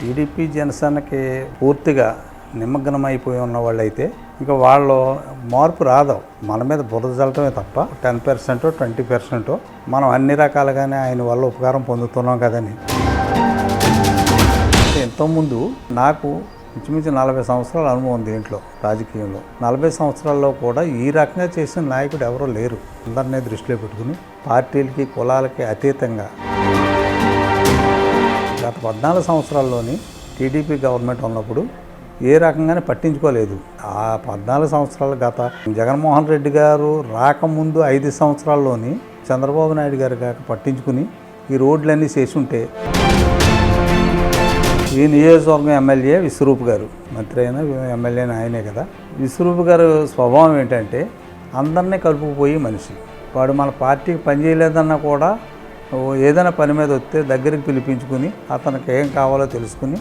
TDP జనసేనకి పూర్తిగా నిమగ్నం అయిపోయి ఉన్న వాళ్ళైతే ఇంకా వాళ్ళు మార్పు రాదు మన మీద బురద చల్లటమే తప్ప టెన్ పర్సెంట్ ట్వంటీ పర్సెంట్ మనం అన్ని రకాలుగానే ఆయన వల్ల ఉపకారం పొందుతున్నాం కదని. ఎంతోముందు నాకు ఇంచుమించు నలభై సంవత్సరాల అనుభవం దీంట్లో రాజకీయంలో. నలభై సంవత్సరాల్లో కూడా ఈ రకంగా చేసిన నాయకుడు ఎవరూ లేరు. అందరినీ దృష్టిలో పెట్టుకుని పార్టీలకి కులాలకి అతీతంగా గత పద్నాలుగు సంవత్సరాల్లోని టీడీపీ గవర్నమెంట్ ఉన్నప్పుడు ఏ రకంగానే పట్టించుకోలేదు. ఆ పద్నాలుగు సంవత్సరాలు గత జగన్మోహన్ రెడ్డి గారు రాకముందు ఐదు సంవత్సరాల్లోని చంద్రబాబు నాయుడు గారు కాక పట్టించుకుని ఈ రోడ్లన్నీ చేసుంటే ఈ నియోజకవర్గం ఎమ్మెల్యే విశ్వరూప్ గారు మంత్రి అయినా ఎమ్మెల్యే ఆయనే కదా. విశ్వరూప్ గారు స్వభావం ఏంటంటే అందరినీ కలుపుకుపోయి మనిషి. వాడు మన పార్టీకి పనిచేయలేదన్నా కూడా ఏదైనా పని మీద వస్తే దగ్గరికి పిలిపించుకుని అతనికి ఏం కావాలో తెలుసుకుని.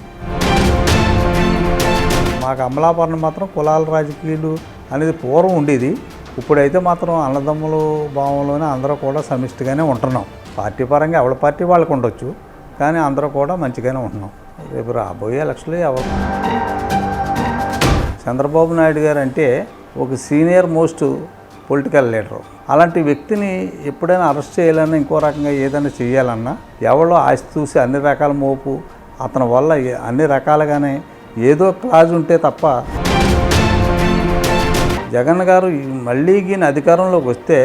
మాకు అమలాపరణం మాత్రం కులాల రాజకీయాలు అనేది పూర్వం ఉండేది. ఇప్పుడైతే మాత్రం అన్నదమ్ములు భావంలోనే అందరూ కూడా సమిష్టిగానే ఉంటున్నాం. పార్టీ పరంగా ఎవరి పార్టీ వాళ్ళకు ఉండొచ్చు కానీ అందరూ కూడా మంచిగానే ఉంటున్నాం. రేపు రాబోయే ఎలక్షన్లు ఎవరు? చంద్రబాబు నాయుడు గారు అంటే ఒక సీనియర్ మోస్ట్ పొలిటికల్ లీడరు. అలాంటి వ్యక్తిని ఎప్పుడైనా అరెస్ట్ చేయాలన్నా ఇంకో రకంగా ఏదైనా చేయాలన్నా ఎవరో ఆశ చూసి అన్ని రకాల మోపు అతని వల్ల అన్ని రకాలుగానే ఏదో క్లాజ్ ఉంటే తప్ప జగన్ గారు మళ్ళీ ఈయన అధికారంలోకి వస్తే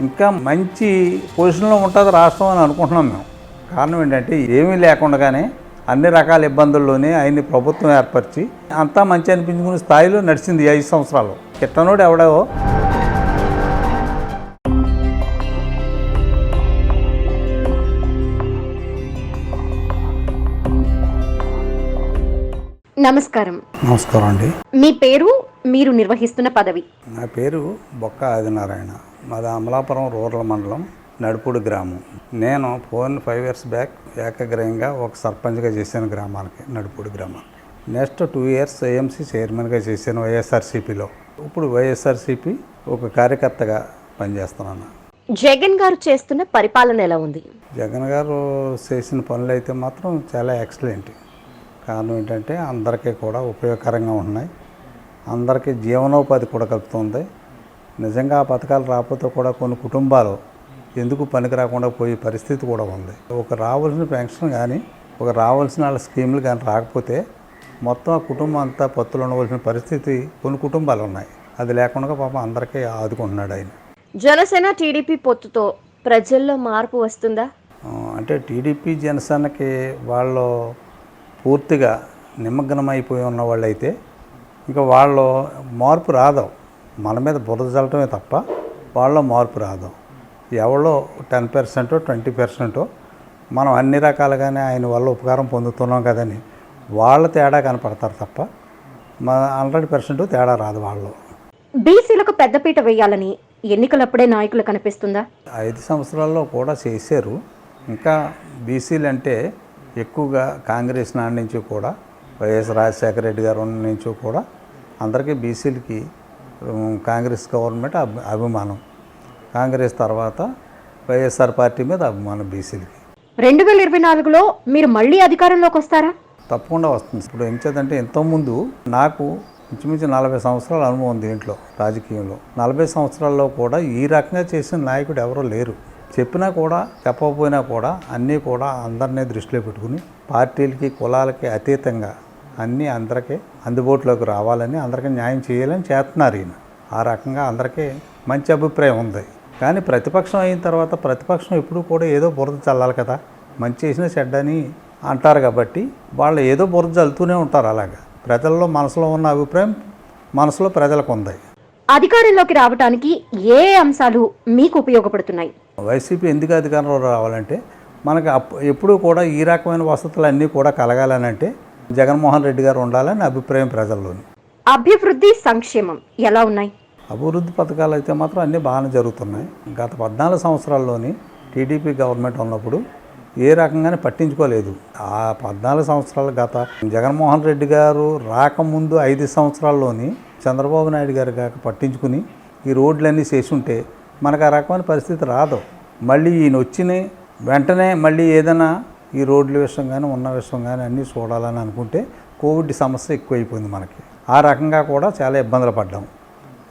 ఇంకా మంచి పొజిషన్లో ఉంటుంది రాష్ట్రం అని అనుకుంటున్నాం మేము. కారణం ఏంటంటే ఏమీ లేకుండానే అన్ని రకాల ఇబ్బందుల్లోనే ఆయన్ని ప్రభుత్వం ఏర్పరిచి అంతా మంచి అనిపించుకునే స్థాయిలో నడిచింది ఐదు సంవత్సరాలు కిట్టనోడు ఎవడో నమస్కారం. నమస్కారం అండి. మీ పేరు? మీరు నిర్వహిస్తున్న పదవి? నా పేరు బొక్క ఆదినారాయణ. మాది అమలాపురం రూరల్ మండలం నడుపుడు గ్రామం. నేను ఫోన్ ఫైవ్ ఇయర్స్ బ్యాక్ ఏకగ్రహంగా ఒక సర్పంచ్గా చేశాను గ్రామానికి నడుపుడు గ్రామానికి. నెక్స్ట్ టూ ఇయర్స్ ఏఎంసీ చైర్మన్గా చేశాను వైఎస్ఆర్సీపీలో ఇప్పుడు వైఎస్ఆర్సీపీ ఒక కార్యకర్తగా పనిచేస్తున్నాను. జగన్ గారు చేస్తున్న పరిపాలన ఎలా ఉంది? జగన్ గారు చేసిన పనులు అయితే మాత్రం చాలా ఎక్సలెంట్ కారణం ఏంటంటే అందరికీ కూడా ఉపయోగకరంగా ఉన్నాయి అందరికీ జీవనోపాధి కూడా కలుపుతుంది. నిజంగా ఆ పథకాలు రాకపోతే కూడా కొన్ని కుటుంబాలు ఎందుకు పనికి రాకుండా పోయే పరిస్థితి కూడా ఉంది. ఒక రావాల్సిన పెన్షన్ కానీ ఒక రావాల్సిన వాళ్ళ స్కీములు కానీ రాకపోతే మొత్తం ఆ కుటుంబం అంతా పత్తులు ఉండవలసిన పరిస్థితి కొన్ని కుటుంబాలు ఉన్నాయి. అది లేకుండా పాపం అందరికీ ఆదుకుంటున్నాడు ఆయన. జనసేన టీడీపీ పొత్తుతో ప్రజల్లో మార్పు వస్తుందా? అంటే టీడీపీ జనసేనకి వాళ్ళు పూర్తిగా నిమగ్నం అయిపోయి ఉన్న వాళ్ళైతే ఇంకా వాళ్ళు మార్పు రాదు మన మీద బురద చల్లటమే తప్ప వాళ్ళ మార్పు రాదు ఎవరో టెన్ పర్సెంట్ ట్వంటీ పర్సెంట్ మనం అన్ని రకాలుగానే ఆయన వల్ల ఉపకారం పొందుతున్నాం కదని వాళ్ళ తేడా కనపడతారు తప్ప మన హండ్రెడ్ పర్సెంట్ తేడా రాదు వాళ్ళు బీసీలకు పెద్దపీట వేయాలని ఎన్నికలప్పుడే నాయకులు కనిపిస్తుందా? ఐదు సంవత్సరాల్లో కూడా చేశారు. ఇంకా బీసీలు అంటే ఎక్కువగా కాంగ్రెస్ నాటి నుంచి కూడా వైఎస్ రాజశేఖర రెడ్డి గారు ఉన్న నుంచి కూడా అందరికీ బీసీలకి కాంగ్రెస్ గవర్నమెంట్ అభి- అభిమానం. కాంగ్రెస్ తర్వాత వైఎస్ఆర్ పార్టీ మీద అభిమానం బీసీలకి. రెండు వేల ఇరవై నాలుగులో మీరు మళ్ళీ అధికారంలోకి వస్తారా? తప్పకుండా వస్తుంది. ఇప్పుడు ఏం చేద్దంటే ఎంతోముందు నాకు ఇంచుమించు నలభై సంవత్సరాల అనుభవం దీంట్లో రాజకీయంలో. నలభై సంవత్సరాల్లో కూడా ఈ రకంగా చేసిన నాయకుడు ఎవరూ లేరు. చెప్పినా కూడా చెప్పకపోయినా కూడా అన్నీ కూడా అందరినీ దృష్టిలో పెట్టుకుని పార్టీలకి కులాలకి అతీతంగా అన్నీ అందరికీ అందుబాటులోకి రావాలని అందరికీ న్యాయం చేయాలని చేస్తున్నారు ఈయన. ఆ రకంగా అందరికీ మంచి అభిప్రాయం ఉంది. కానీ ప్రతిపక్షం అయిన తర్వాత ప్రతిపక్షం ఎప్పుడు కూడా ఏదో బురద చల్లాలి కదా. మంచి చేసిన చెడ్డని అంటారు కాబట్టి వాళ్ళు ఏదో బురద చల్లుతూనే ఉంటారు అలాగా. ప్రజల్లో మనసులో ఉన్న అభిప్రాయం మనసులో ప్రజలకు ఉంది. అధికారంలోకి రావడానికి ఏ అంశాలు మీకు ఉపయోగపడుతున్నాయి? వైసీపీ ఎందుకు అధికారంలో రావాలంటే మనకు ఎప్పుడూ కూడా ఈ రకమైన వసతులు అన్నీ కూడా కలగాలని అంటే జగన్మోహన్ రెడ్డి గారు ఉండాలని అభిప్రాయం ప్రజల్లోని. అభివృద్ధి సంక్షేమం ఎలా ఉన్నాయి? అభివృద్ధి పథకాలు అయితే మాత్రం అన్నీ బాగానే జరుగుతున్నాయి. గత పద్నాలుగు సంవత్సరాల్లోని టీడీపీ గవర్నమెంట్ ఉన్నప్పుడు ఏ రకంగానే పట్టించుకోలేదు. ఆ పద్నాలుగు సంవత్సరాలు గత జగన్మోహన్ రెడ్డి గారు రాకముందు ఐదు సంవత్సరాల్లోని చంద్రబాబు నాయుడు గారు కాక పట్టించుకుని ఈ రోడ్లన్నీ చేసి ఉంటే మనకు ఆ రకమైన పరిస్థితి రాదు. మళ్ళీ ఈయన వచ్చిన వెంటనే మళ్ళీ ఏదైనా ఈ రోడ్ల విషయం కానీ ఉన్న విషయం కానీ అన్నీ చూడాలని అనుకుంటే కోవిడ్ సమస్య ఎక్కువైపోయింది మనకి. ఆ రకంగా కూడా చాలా ఇబ్బందులు పడ్డాం.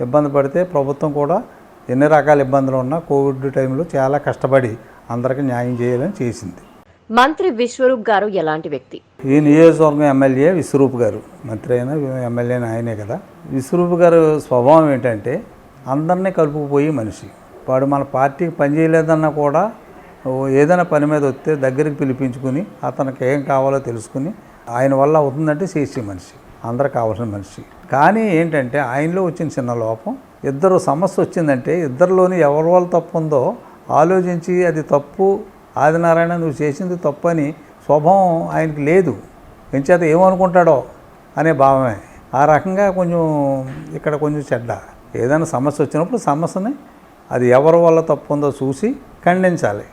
ఇబ్బంది పడితే ప్రభుత్వం కూడా ఎన్ని రకాల ఇబ్బందులు ఉన్నా కోవిడ్ టైంలో చాలా కష్టపడి అందరికీ న్యాయం చేయాలని చేసింది. మంత్రి విశ్వరూప్ గారు ఎలాంటి వ్యక్తి? ఈ నియోజకవర్గం ఎమ్మెల్యే విశ్వరూప్ గారు. మంత్రి అయినా ఎమ్మెల్యే ఆయనే కదా. విశ్వరూప్ గారు స్వభావం ఏంటంటే అందరినీ కలుపుకుపోయి మనిషి. వాడు మన పార్టీకి పనిచేయలేదన్నా కూడా ఏదైనా పని మీద వస్తే దగ్గరికి పిలిపించుకుని అతనికి ఏం కావాలో తెలుసుకుని ఆయన వల్ల అవుతుందంటే చేసే మనిషి. అందరికి కావాల్సిన మనిషి. కానీ ఏంటంటే ఆయనలో వచ్చిన చిన్న లోపం ఇద్దరు సమస్య వచ్చిందంటే ఇద్దరిలోని ఎవరి వల్ల తప్పు ఉందో ఆలోచించి అది తప్పు ఆదినారాయణ నువ్వు చేసింది తప్పు అని స్వభావం ఆయనకి లేదు. ఎంచేత ఏమనుకుంటాడో అనే భావమే. ఆ రకంగా కొంచెం ఇక్కడ కొంచెం చెడ్డ. ఏదైనా సమస్య వచ్చినప్పుడు సమస్యని అది ఎవరి వల్ల తప్పు ఉందో చూసి ఖండించాలి.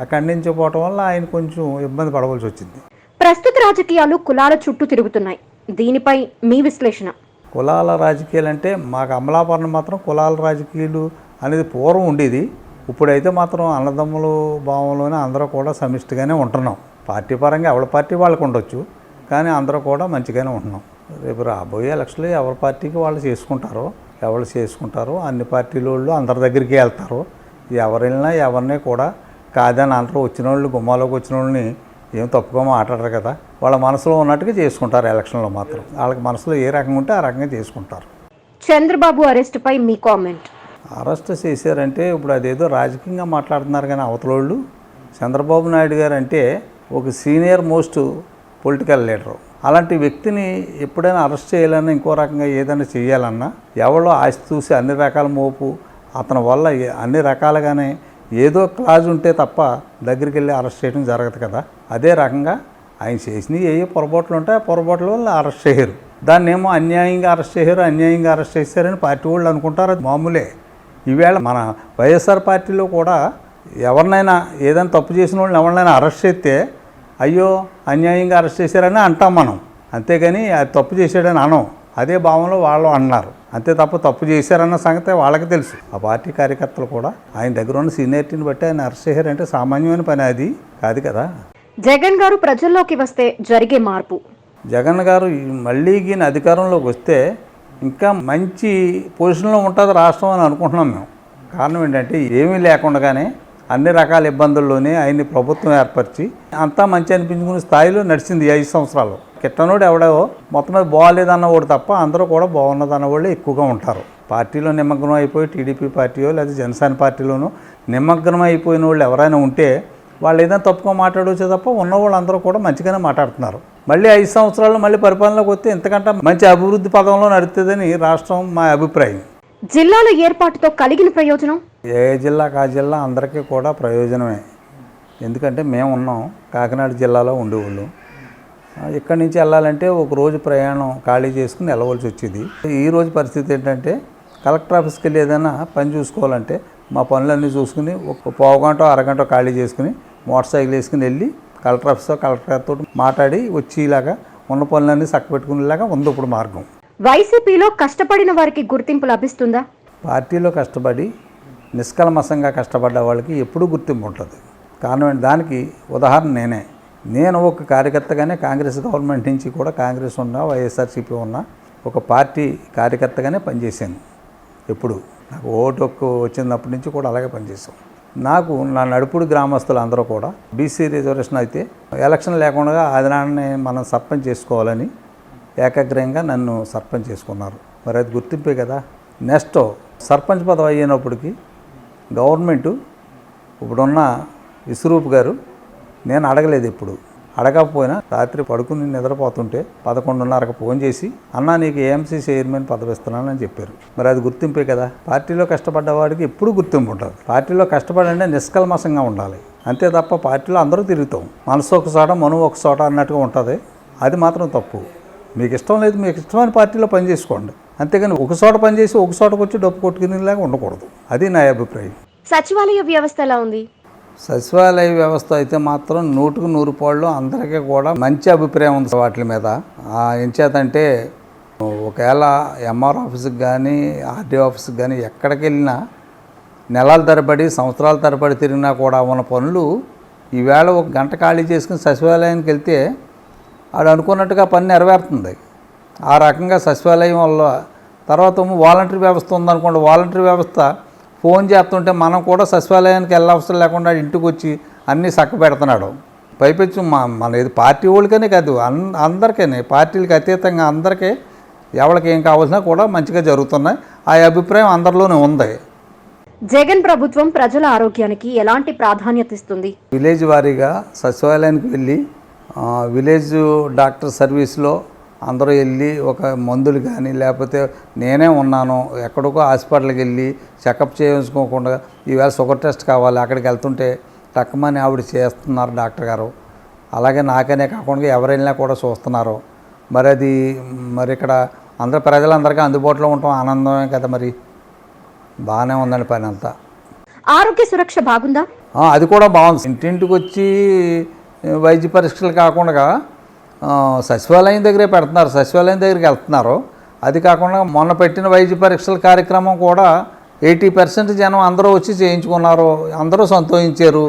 ఆ ఖండించకపోవటం వల్ల ఆయన కొంచెం ఇబ్బంది పడవలసి వచ్చింది. ప్రస్తుత రాజకీయాలు కులాల చుట్టూ తిరుగుతున్నాయి. దీనిపై మీ విశ్లేషణ? కులాల రాజకీయాలు అంటే మాకు అమలాపురం మాత్రం కులాల రాజకీయాలు అనేది పూర్వం ఉండేది. ఇప్పుడైతే మాత్రం అన్నదమ్ములు భావంలోనే అందరూ కూడా సమిష్టిగానే ఉంటున్నాం. పార్టీ పరంగా ఎవరి పార్టీ వాళ్ళకు ఉండొచ్చు కానీ అందరూ కూడా మంచిగానే ఉంటున్నాం. రేపు రాబోయే ఎలక్షన్లు ఎవరి పార్టీకి వాళ్ళు చేసుకుంటారో ఎవరు చేసుకుంటారో అన్ని పార్టీల వాళ్ళు అందరి దగ్గరికి వెళ్తారు ఎవరు వెళ్ళినా ఎవరిని కూడా కాదని అందరూ వచ్చిన వాళ్ళు గుమ్మాలోకి వచ్చిన వాళ్ళని ఏం తప్పుగా మాట్లాడరు కదా. వాళ్ళ మనసులో ఉన్నట్టుగా చేసుకుంటారు ఎలక్షన్లో మాత్రం. వాళ్ళకి మనసులో ఏ రకంగా ఉంటే ఆ రకంగా చేసుకుంటారు. చంద్రబాబు అరెస్టుపై మీ కామెంట్. అరెస్ట్ చేశారంటే ఇప్పుడు అదేదో రాజకీయంగా మాట్లాడుతున్నారు కానీ అవతలోళ్ళు. చంద్రబాబు నాయుడు గారు అంటే ఒక సీనియర్ మోస్ట్ పొలిటికల్ లీడరు. అలాంటి వ్యక్తిని ఎప్పుడైనా అరెస్ట్ చేయాలన్నా ఇంకో రకంగా ఏదైనా చేయాలన్నా ఎవరో ఆశ చూసి అన్ని రకాల మోపు అతని వల్ల అన్ని రకాలుగానే ఏదో క్లాజ్ ఉంటే తప్ప దగ్గరికి వెళ్ళి అరెస్ట్ చేయడం జరగదు కదా. అదే రకంగా ఆయన చేసినవి ఏ పొరపాట్లు ఉంటాయి ఆ పొరపాట్ల వల్ల అరెస్ట్ చేయరు. దాన్ని ఏమో అన్యాయంగా అరెస్ట్ చేయరు అన్యాయంగా అరెస్ట్ చేశారని పార్టీ వాళ్ళు అనుకుంటారు. అది మామూలే. ఈవేళ మన వైఎస్ఆర్ పార్టీలో కూడా ఎవరినైనా ఏదైనా తప్పు చేసిన వాళ్ళని ఎవరినైనా అరెస్ట్ చేస్తే అయ్యో అన్యాయంగా అరెస్ట్ చేశారని అంటాం మనం. అంతేగాని అది తప్పు చేశాడని అనం. అదే భావంలో వాళ్ళు అన్నారు. అంతే తప్ప తప్పు చేశారన్న సంగతి వాళ్ళకి తెలుసు. ఆ పార్టీ కార్యకర్తలు కూడా ఆయన దగ్గర ఉన్న సీనియారిటీని బట్టి ఆయన అరెస్ట్ చేశారంటే సామాన్యమైన పని అది. కాదు కదా. జగన్ గారు ప్రజల్లోకి వస్తే జరిగే మార్పు. జగన్ గారు మళ్ళీ ఈయన అధికారంలోకి వస్తే ఇంకా మంచి పొజిషన్లో ఉంటుంది రాష్ట్రం అని అనుకుంటున్నాం మేము. కారణం ఏంటంటే ఏమీ లేకుండానే అన్ని రకాల ఇబ్బందుల్లోనే ఆయన్ని ప్రభుత్వం ఏర్పరిచి అంతా మంచి అనిపించుకునే స్థాయిలో నడిచింది ఐదు సంవత్సరాలు. కిట్టనోడు ఎవడో మొత్తం మీద బాగాలేదన్నవాడు తప్ప అందరూ కూడా బాగున్నదన్న వాళ్ళే ఎక్కువగా ఉంటారు. పార్టీలో నిమగ్నం అయిపోయి టీడీపీ పార్టీయో లేదా జనసేన పార్టీలోనో నిమగ్నం అయిపోయిన వాళ్ళు ఎవరైనా ఉంటే వాళ్ళు ఏదైనా తప్పుగా మాట్లాడవచ్చు తప్ప ఉన్న వాళ్ళందరూ కూడా మంచిగానే మాట్లాడుతున్నారు. మళ్ళీ ఐదు సంవత్సరాలు మళ్ళీ పరిపాలనలోకి వస్తే ఎంతకంటే మంచి అభివృద్ధి పదంలో నడుస్తుందని రాష్ట్రం మా అభిప్రాయం. జిల్లాల ఏర్పాటుతో కలిగిన ప్రయోజనం? ఏ జిల్లాకు ఆ జిల్లా అందరికీ కూడా ప్రయోజనమే. ఎందుకంటే మేము ఉన్నాం కాకినాడ జిల్లాలో ఉండేవాళ్ళు. ఇక్కడి నుంచి వెళ్ళాలంటే ఒక రోజు ప్రయాణం ఖాళీ చేసుకుని వెళ్ళవలసి వచ్చేది. ఈ రోజు పరిస్థితి ఏంటంటే కలెక్టర్ ఆఫీస్కి వెళ్ళి ఏదైనా పని చూసుకోవాలంటే మా పనులన్నీ చూసుకుని ఒక పావు గంట అరగంట ఖాళీ చేసుకుని మోటార్ సైకిల్ వేసుకుని వెళ్ళి కలెక్టర్ ఆఫీస్తో కలెక్టర్తో మాట్లాడి వచ్చేలాగా ఉన్న పనులన్నీ చక్కబెట్టుకునేలాగా ఉంది ఇప్పుడు మార్గం. వైసీపీలో కష్టపడిన వారికి గుర్తింపు లభిస్తుందా? పార్టీలో కష్టపడి నిష్కల్మసంగా కష్టపడ్డ వాళ్ళకి ఎప్పుడూ గుర్తింపు ఉంటుంది. కారణం? దానికి ఉదాహరణ నేనే. నేను ఒక కార్యకర్తగానే కాంగ్రెస్ గవర్నమెంట్ నుంచి కూడా కాంగ్రెస్ ఉన్నా వైఎస్ఆర్సీపీ ఉన్నా ఒక పార్టీ కార్యకర్తగానే పనిచేశాను ఎప్పుడు. నాకు ఓటు వచ్చినప్పటి నుంచి కూడా అలాగే పనిచేసాం నాకు నా నడుపుడు గ్రామస్తులు అందరూ కూడా బీసీ రిజర్వేషన్ అయితే ఎలక్షన్ లేకుండా ఆదినాన్ని మనం సర్పంచ్ చేసుకోవాలని ఏకాగ్రయంగా నన్ను సర్పంచ్ చేసుకున్నారు. మరి అది గుర్తింపే కదా. నెక్స్ట్ సర్పంచ్ పదవి అయినప్పటికీ గవర్నమెంటు ఇప్పుడున్న విశ్వరూప్ గారు నేను అడగలేదు ఇప్పుడు అడగకపోయినా రాత్రి పడుకుని నిద్రపోతుంటే పదకొండున్నరకు ఫోన్ చేసి అన్నా నీకు ఏఎంసీ చైర్మన్ పదవి ఇస్తున్నానని చెప్పారు. మరి అది గుర్తింపే కదా. పార్టీలో కష్టపడ్డవాడికి ఎప్పుడు గుర్తింపు ఉంటుంది పార్టీలో కష్టపడంటే నిష్కల్మసంగా ఉండాలి. అంతే తప్ప పార్టీలో అందరూ తిరుగుతాం. మనసు ఒక చోట మనం ఒక చోట అన్నట్టుగా ఉంటుంది. అది మాత్రం తప్పు. మీకు ఇష్టం లేదు మీకు ఇష్టమైన పార్టీలో పని చేసుకోండి. అంతేగాని ఒక చోట పనిచేసి ఒక చోటకు వచ్చి డబ్బు కొట్టుకునేలాగా ఉండకూడదు. అది నా అభిప్రాయం. సచివాలయ వ్యవస్థ ఎలా ఉంది? సచివాలయ వ్యవస్థ అయితే మాత్రం నూటుకు నూరు పాళ్ళు అందరికీ కూడా మంచి అభిప్రాయం ఉంది వాటి మీద. ఎంచేతంటే ఒకవేళ ఎంఆర్ ఆఫీస్కి కానీ ఆర్డీఓ ఆఫీస్కి కానీ ఎక్కడికి వెళ్ళినా నెలల తరబడి సంవత్సరాల తరబడి తిరిగినా కూడా ఉన్న పనులు ఈవేళ ఒక గంట ఖాళీ చేసుకుని సచివాలయానికి వెళ్తే ఆడు అనుకున్నట్టుగా పని నెరవేరుతుంది. ఆ రకంగా సచివాలయం వల్ల తర్వాత వాలంటరీ వ్యవస్థ ఉందనుకోండి వాలంటరీ వ్యవస్థ ఫోన్ చేస్తుంటే మనం కూడా సచివాలయానికి వెళ్ళవసరం లేకుండా ఇంటికి వచ్చి అన్నీ చక్క పెడుతున్నాడు పైపెచ్చు మా మన ఇది పార్టీ వాళ్ళకనే కాదు అన్ అందరికీ పార్టీలకు అతీతంగా అందరికీ ఎవరికి ఏం కావాల్సినా కూడా మంచిగా జరుగుతున్నాయి. ఆ అభిప్రాయం అందరిలోనే ఉంది. జగన్ ప్రభుత్వం ప్రజల ఆరోగ్యానికి ఎలాంటి ప్రాధాన్యత ఇస్తుంది? విలేజ్ వారీగా సచివాలయానికి వెళ్ళి విలేజ్ డాక్టర్ సర్వీస్లో అందరూ వెళ్ళి ఒక మందులు కానీ లేకపోతే నేనే ఉన్నాను ఎక్కడికో హాస్పిటల్కి వెళ్ళి చెకప్ చేయించుకోకుండా ఈవేళ షుగర్ టెస్ట్ కావాలి అక్కడికి వెళ్తుంటే టక్కమని ఆవిడ చేస్తున్నారు డాక్టర్ గారు. అలాగే నాకనే కాకుండా ఎవరైనా కూడా చూస్తున్నారు. మరి అది మరి ఇక్కడ అందరు ప్రజలందరికీ అందుబాటులో ఉండటం ఆనందమే కదా మరి. బాగానే ఉందండి పని అంతా. ఆరోగ్య సురక్ష బాగుందా? అది కూడా బాగుంది. ఇంటింటికి వచ్చి వైద్య పరీక్షలు కాకుండా సచివాలయం దగ్గరే పెడుతున్నారు సచివాలయం దగ్గరికి వెళ్తున్నారు. అది కాకుండా మొన్న పెట్టిన వైద్య పరీక్షల కార్యక్రమం కూడా ఎయిటీ పర్సెంట్ జనం అందరూ వచ్చి చేయించుకున్నారు అందరూ సంతోషించారు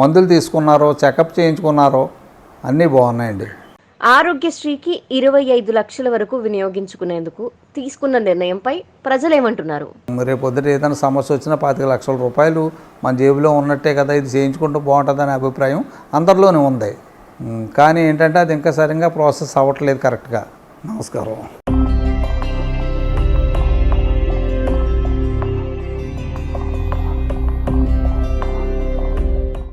మందులు తీసుకున్నారు చెకప్ చేయించుకున్నారు. అన్నీ బాగున్నాయండి. ఆరోగ్యశ్రీకి ఇరవై ఐదు లక్షల వరకు వినియోగించుకునేందుకు తీసుకున్న నిర్ణయంపై ప్రజలేమంటున్నారు. రేపు పొద్దుట ఏదైనా సమస్య వచ్చినా పాతిక లక్షల రూపాయలు మన జేబులో ఉన్నట్టే కదా ఇది చేయించుకుంటూ బాగుంటుందనే అభిప్రాయం అందరిలోనే ఉంది. కానీ ఏంటంటే అది ఇంకా సరిగ్గా ప్రాసెస్ అవ్వట్లేదు కరెక్ట్గా. నమస్కారం.